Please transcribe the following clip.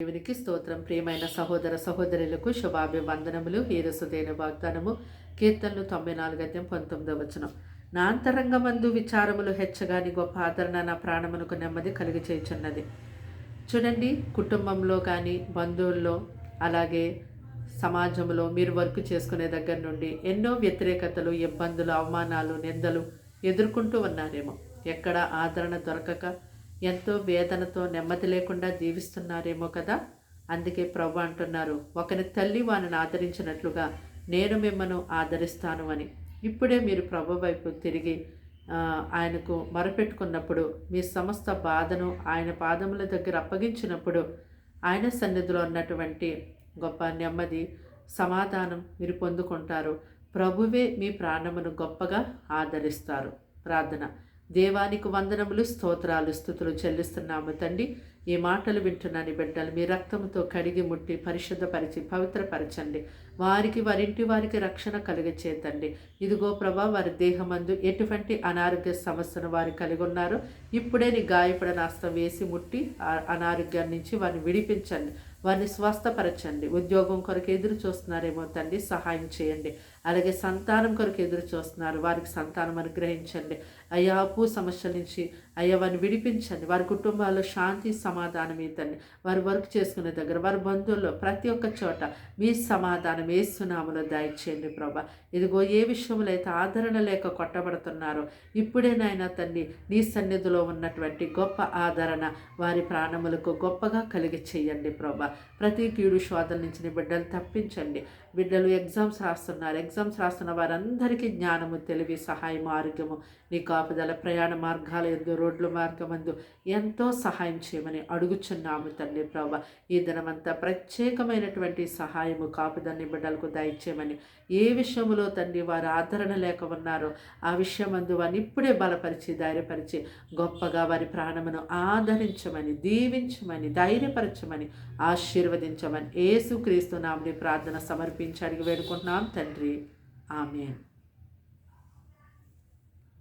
దేవునికి స్తోత్రం. ప్రియమైన సహోదర సహోదరులకు శుభాభివందనములు. హీరసుదైన వాగ్దానము. కీర్తనలు తొంభై నాలుగు అధ్యాయం పంతొమ్మిదవ వచనం. నా అంతరంగమందు విచారములు హెచ్చగాని గొప్ప ఆదరణ నా ప్రాణమునకు నెమ్మది కలిగి చేయుచున్నది. చూడండి కుటుంబంలో కానీ బంధువుల్లో అలాగే సమాజంలో మీరు వర్క్ చేసుకునే దగ్గర నుండి ఎన్నో వ్యతిరేకతలు ఇబ్బందులు అవమానాలు నిందలు ఎదుర్కొంటూ ఉన్నారేమో. ఎక్కడ ఆదరణ దొరకక ఎంతో వేదనతో నెమ్మది లేకుండా జీవిస్తున్నారేమో కదా? అందుకే ప్రభు అంటున్నారు ఒకరి తల్లి వారిని ఆదరించినట్లుగా నేను మిమ్మను ఆదరిస్తాను అని. ఇప్పుడే మీరు ప్రభు వైపు తిరిగి ఆయనకు మరపెట్టుకున్నప్పుడు మీ సమస్త బాధను ఆయన పాదముల దగ్గర అప్పగించినప్పుడు ఆయన సన్నిధిలో ఉన్నటువంటి గొప్ప నెమ్మది సమాధానం మీరు పొందుకుంటారు. ప్రభువే మీ ప్రాణమును గొప్పగా ఆదరిస్తారు. ప్రార్థన. దేవానికి వందనములు స్తోత్రాలు స్థుతులు చెల్లిస్తున్నాము తండ్రి. ఈ మాటలు వింటున్నాను బిడ్డలు మీ రక్తంతో కడిగి ముట్టి పరిశుద్ధపరిచి పవిత్రపరచండి. వారికి వారింటి వారికి రక్షణ కలిగచేతండి ఇదిగో ప్రభా వారి దేహమందు ఎటువంటి అనారోగ్య సమస్యను వారు కలిగి ఉన్నారో? ఇప్పుడే నీ గాయపడిన హస్తం వేసి ముట్టి అనారోగ్యం నుంచి వారిని విడిపించండి. వారిని స్వస్థపరచండి. ఉద్యోగం కొరకు ఎదురు చూస్తున్నారేమో తండ్రి సహాయం చేయండి. అలాగే సంతానం కొరకు ఎదురు చూస్తున్నారు వారికి సంతానం అనుగ్రహించండి. అయ్యా అప్పు సమస్యల నుంచి అయ్యా వారిని విడిపించండి. వారి కుటుంబాల్లో శాంతి సమాధానం ఇతండి వారు వర్క్ చేసుకునే దగ్గర వారి బంధువుల్లో ప్రతి ఒక్క చోట మీ సమాధానం ఏ సునాములో దయచేయండి ప్రభా. ఇదిగో ఏ విషయంలో అయితే ఆదరణ లేక కొట్టబడుతున్నారో ఇప్పుడే నాయన తండ్రి నీ సన్నిధిలో ఉన్నటువంటి గొప్ప ఆదరణ వారి ప్రాణములకు గొప్పగా కలిగి చేయండి ప్రభా. ప్రతి కీడు శోధన నుంచి నీ బిడ్డలు తప్పించండి. బిడ్డలు ఎగ్జామ్స్ రాస్తున్నారు. ఎగ్జామ్స్ రాస్తున్న వారందరికీ జ్ఞానము తెలివి సహాయం ఆరోగ్యము నీ కాపుదల ప్రయాణ మార్గాల ఎందు రోడ్ల మార్గమందు ఎంతో సహాయం చేయమని అడుగుచున్నాము తండ్రి ప్రభ. ఈ దినమంతా ప్రత్యేకమైనటువంటి సహాయము కాపుదల్ని బిడ్డలకు దయచేయమని. ఏ విషయములో తండ్రి వారు ఆదరణ లేక ఉన్నారో ఆ విషయమందు వారిని ఇప్పుడే బలపరిచి ధైర్యపరిచి గొప్పగా వారి ప్రాణమును ఆదరించమని దీవించమని ధైర్యపరచమని ఆశీర్వదించమని ఏసుక్రీస్తు నామని ప్రార్థన సమర్పించి అడిగి వేడుకుంటున్నాం తండ్రి. ఆమె